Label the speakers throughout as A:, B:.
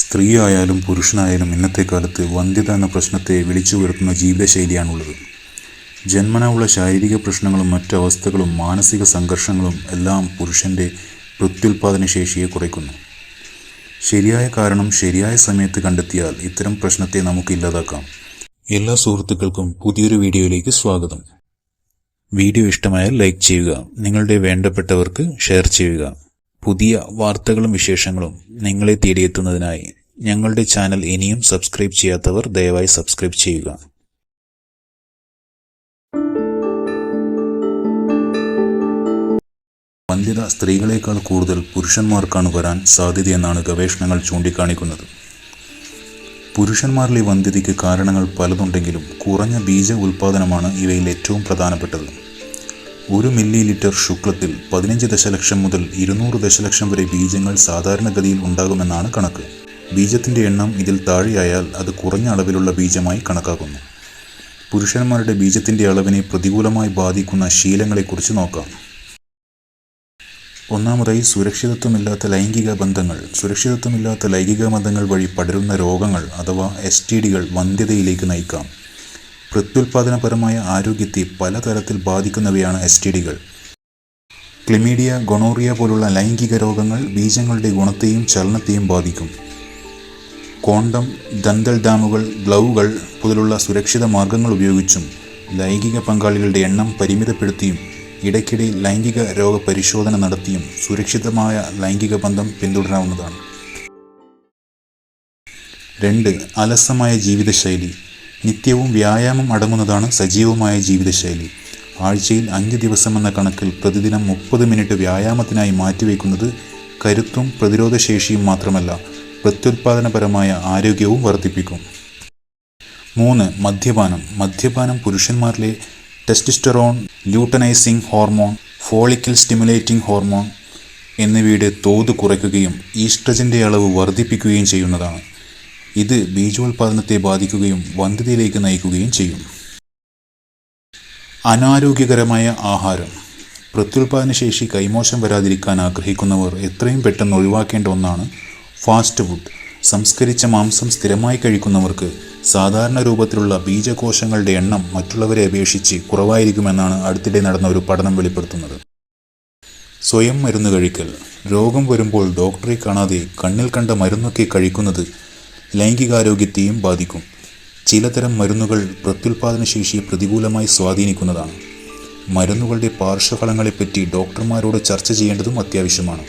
A: സ്ത്രീ ആയാലും പുരുഷനായാലും ഇന്നത്തെ കാലത്ത് വന്ധ്യത എന്ന പ്രശ്നത്തെ വിളിച്ചു ഉയർത്തുന്ന ജീവിതശൈലിയാണുള്ളത്. ജന്മനാവുള്ള ശാരീരിക പ്രശ്നങ്ങളും മറ്റ് അവസ്ഥകളും മാനസിക സംഘർഷങ്ങളും എല്ലാം പുരുഷന്റെ പ്രത്യുൽപാദന ശേഷിയെ കുറയ്ക്കുന്നു. ശരിയായ കാരണം ശരിയായ സമയത്ത് കണ്ടെത്തിയാൽ ഇത്തരം പ്രശ്നത്തെ നമുക്ക് ഇല്ലാതാക്കാം. എല്ലാ സുഹൃത്തുക്കൾക്കും പുതിയൊരു വീഡിയോയിലേക്ക് സ്വാഗതം. വീഡിയോ ഇഷ്ടമായാൽ ലൈക്ക് ചെയ്യുക നിങ്ങളുടെ വേണ്ടപ്പെട്ടവർക്ക് ഷെയർ ചെയ്യുക. പുതിയ വാർത്തകളും വിശേഷങ്ങളും നിങ്ങളെ തേടിയെത്തുന്നതിനായി ഞങ്ങളുടെ ചാനൽ ഇനിയും സബ്സ്ക്രൈബ് ചെയ്യാത്തവർ ദയവായി സബ്സ്ക്രൈബ് ചെയ്യുക. വന്ധ്യത സ്ത്രീകളേക്കാൾ കൂടുതൽ പുരുഷന്മാർക്കാണ് വരാൻ സാധ്യതയെന്നാണ് ഗവേഷണങ്ങൾ ചൂണ്ടിക്കാണിക്കുന്നത്. പുരുഷന്മാരിലെ വന്ധ്യതയ്ക്ക് കാരണങ്ങൾ പലതുണ്ടെങ്കിലും കുറഞ്ഞ ബീജ ഉൽപാദനമാണ് ഇവയിൽ ഏറ്റവും പ്രധാനപ്പെട്ടത്. ഒരു മില്ലി ലിറ്റർ ശുക്ലത്തിൽ പതിനഞ്ച് ദശലക്ഷം മുതൽ ഇരുന്നൂറ് ദശലക്ഷം വരെ ബീജങ്ങൾ സാധാരണഗതിയിൽ ഉണ്ടാകുമെന്നാണ് കണക്ക്. ബീജത്തിന്റെ എണ്ണം ഇതിൽ താഴെയായാൽ അത് കുറഞ്ഞ അളവിലുള്ള ബീജമായി കണക്കാക്കുന്നു. പുരുഷന്മാരുടെ ബീജത്തിന്റെ അളവിനെ പ്രതികൂലമായി ബാധിക്കുന്ന ശീലങ്ങളെക്കുറിച്ച് നോക്കാം. ഒന്നാമതായി സുരക്ഷിതത്വമില്ലാത്ത ലൈംഗിക ബന്ധങ്ങൾ. സുരക്ഷിതത്വമില്ലാത്ത ലൈംഗിക ബന്ധങ്ങൾ വഴി പടരുന്ന രോഗങ്ങൾ അഥവാ എസ് ടി ഡികൾ വന്ധ്യതയിലേക്ക് നയിക്കാം. പ്രത്യുൽപാദനപരമായ ആരോഗ്യത്തെ പലതരത്തിൽ ബാധിക്കുന്നവയാണ് എസ് ടി ഡികൾ ക്ലിമീഡിയ ഗൊണോറിയ പോലുള്ള ലൈംഗിക രോഗങ്ങൾ ബീജങ്ങളുടെ ഗുണത്തെയും ചലനത്തെയും ബാധിക്കും. കോണ്ടം ദന്തൽ ഡാമുകൾ ഗ്ലൗകൾ മുതലുള്ള സുരക്ഷിത മാർഗങ്ങൾ ഉപയോഗിച്ചും ലൈംഗിക പങ്കാളികളുടെ എണ്ണം പരിമിതപ്പെടുത്തിയും ഇടയ്ക്കിടെ ലൈംഗിക രോഗ പരിശോധന നടത്തിയും സുരക്ഷിതമായ ലൈംഗിക ബന്ധം പിന്തുടരാവുന്നതാണ്. രണ്ട് അലസമായ ജീവിതശൈലി. നിത്യവും വ്യായാമം അടങ്ങുന്നതാണ് സജീവമായ ജീവിതശൈലി. ആഴ്ചയിൽ അഞ്ച് ദിവസം എന്ന കണക്കിൽ പ്രതിദിനം മുപ്പത് മിനിറ്റ് വ്യായാമത്തിനായി മാറ്റിവെക്കുന്നത് കരുത്തും പ്രതിരോധശേഷിയും മാത്രമല്ല പ്രത്യുത്പാദനപരമായ ആരോഗ്യവും വർദ്ധിപ്പിക്കും. മൂന്ന് മദ്യപാനം. മദ്യപാനം പുരുഷന്മാരിലെ testosterone luteinising hormone follicle stimulating hormone എന്നിവയുടെ തോത് കുറയ്ക്കുകയും ഈസ്ട്രജന്റെ അളവ് വർദ്ധിപ്പിക്കുകയും ചെയ്യുന്നതാണ്. ഇത് ബീജോത്പാദനത്തെ ബാധിക്കുകയും വന്ധ്യതയിലേക്ക് നയിക്കുകയും ചെയ്യും. അനാരോഗ്യകരമായ ആഹാരം. പ്രത്യുൽപാദനശേഷി കൈമോശം വരാതിരിക്കാൻ ആഗ്രഹിക്കുന്നവർ എത്രയും പെട്ടെന്ന് ഒഴിവാക്കേണ്ട ഒന്നാണ് ഫാസ്റ്റ് ഫുഡ്. സംസ്കരിച്ച മാംസം സ്ഥിരമായി കഴിക്കുന്നവർക്ക് സാധാരണ രൂപത്തിലുള്ള ബീജകോശങ്ങളുടെ എണ്ണം മറ്റുള്ളവരെ അപേക്ഷിച്ച് കുറവായിരിക്കുമെന്നാണ് അടുത്തിടെ നടന്ന ഒരു പഠനം വെളിപ്പെടുത്തുന്നത്. സ്വയം മരുന്ന് കഴിക്കൽ. രോഗം വരുമ്പോൾ ഡോക്ടറെ കാണാതെ കണ്ണിൽ കണ്ട മരുന്നൊക്കെ കഴിക്കുന്നത് ലൈംഗികാരോഗ്യത്തെയും ബാധിക്കും. ചിലതരം മരുന്നുകൾ പ്രത്യുൽപാദനശേഷിയെ പ്രതികൂലമായി സ്വാധീനിക്കുന്നതാണ്. മരുന്നുകളുടെ പാർശ്വഫലങ്ങളെപ്പറ്റി ഡോക്ടർമാരോട് ചർച്ച ചെയ്യേണ്ടതും അത്യാവശ്യമാണ്.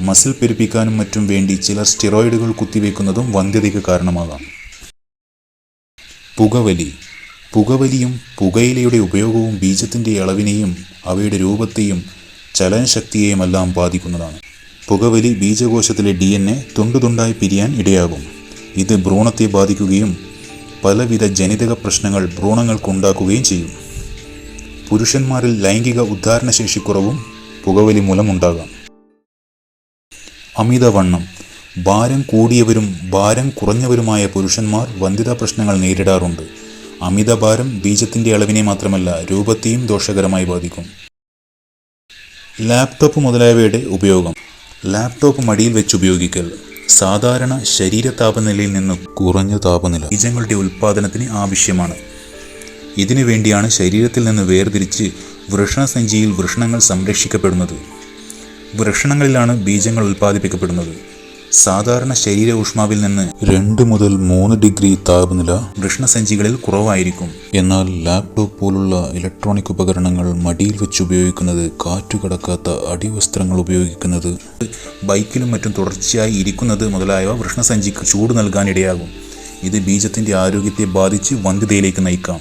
A: മസിൽ പെരുപ്പിക്കാനും മറ്റും വേണ്ടി ചിലർ സ്റ്റിറോയിഡുകൾ കുത്തിവെക്കുന്നതും വന്ധ്യതയ്ക്ക് കാരണമാകാം. പുകവലി. പുകവലിയും പുകയിലയുടെ ഉപയോഗവും ബീജത്തിന്റെ അളവിനെയും അവയുടെ രൂപത്തെയും ചലനശക്തിയെയുമെല്ലാം ബാധിക്കുന്നതാണ്. പുകവലി ബീജകോശത്തിലെ ഡി എൻ എ തുണ്ടുതുണ്ടായി പിരിയാൻ ഇടയാകും. ഇത് ഭ്രൂണത്തെ ബാധിക്കുകയും പലവിധ ജനിതക പ്രശ്നങ്ങൾ ഭ്രൂണങ്ങൾക്കുണ്ടാക്കുകയും ചെയ്യും. പുരുഷന്മാരിൽ ലൈംഗിക ഉദ്ധാരണശേഷി കുറവും പുകവലി മൂലമുണ്ടാകാം. അമിതവണ്ണം. ഭാരം കൂടിയവരും ഭാരം കുറഞ്ഞവരുമായ പുരുഷന്മാർ വന്ധ്യതാ പ്രശ്നങ്ങൾ നേരിടാറുണ്ട്. അമിതഭാരം ബീജത്തിന്റെ അളവിനെ മാത്രമല്ല രൂപത്തെയും ദോഷകരമായി ബാധിക്കും. ലാപ്ടോപ്പ് മുതലായവയുടെ ഉപയോഗം. ലാപ്ടോപ്പ് മടിയിൽ വെച്ച് ഉപയോഗിക്കൽ. സാധാരണ ശരീര താപനിലയിൽ നിന്ന് കുറഞ്ഞ താപനില ബീജങ്ങളുടെ ഉൽപ്പാദനത്തിന് ആവശ്യമാണ്. ഇതിനു വേണ്ടിയാണ് ശരീരത്തിൽ നിന്ന് വേർതിരിച്ച് വൃഷണസഞ്ചിയിൽ വൃഷണങ്ങൾ സംരക്ഷിക്കപ്പെടുന്നത്. വൃഷണങ്ങളിലാണ് ബീജങ്ങൾ ഉൽപ്പാദിപ്പിക്കപ്പെടുന്നത് സാധാരണ ശരീര ഊഷ്മാവിൽ നിന്ന് രണ്ട് മുതൽ മൂന്ന് ഡിഗ്രി താപനില വൃഷ്ണസഞ്ചികളിൽ കുറവായിരിക്കും. എന്നാൽ ലാപ്ടോപ്പ് പോലുള്ള ഇലക്ട്രോണിക് ഉപകരണങ്ങൾ മടിയിൽ വെച്ച് ഉപയോഗിക്കുന്നത് കാറ്റുകടക്കാത്ത അടിവസ്ത്രങ്ങൾ ഉപയോഗിക്കുന്നത് ബൈക്കിലും മറ്റും തുടർച്ചയായി ഇരിക്കുന്നത് മുതലായവ വൃഷ്ണസഞ്ചിക്ക് ചൂട് നൽകാനിടയാകും. ഇത് ബീജത്തിന്റെ ആരോഗ്യത്തെ ബാധിച്ച് വന്ധ്യതയിലേക്ക് നയിക്കാം.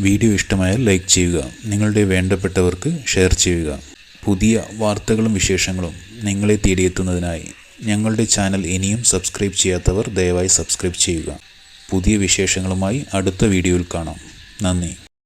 A: വീഡിയോ ഇഷ്ടമായാൽ ലൈക്ക് ചെയ്യുക നിങ്ങളുടെ വേണ്ടപ്പെട്ടവർക്ക് ഷെയർ ചെയ്യുക. പുതിയ വാർത്തകളും വിശേഷങ്ങളും നിങ്ങളെ തേടിയെത്തുന്നതിനായി ഞങ്ങളുടെ ചാനൽ ഇനിയും സബ്സ്ക്രൈബ് ചെയ്യാത്തവർ ദയവായി സബ്സ്ക്രൈബ് ചെയ്യുക. പുതിയ വിശേഷങ്ങളുമായി അടുത്ത വീഡിയോയിൽ കാണാം. നന്ദി.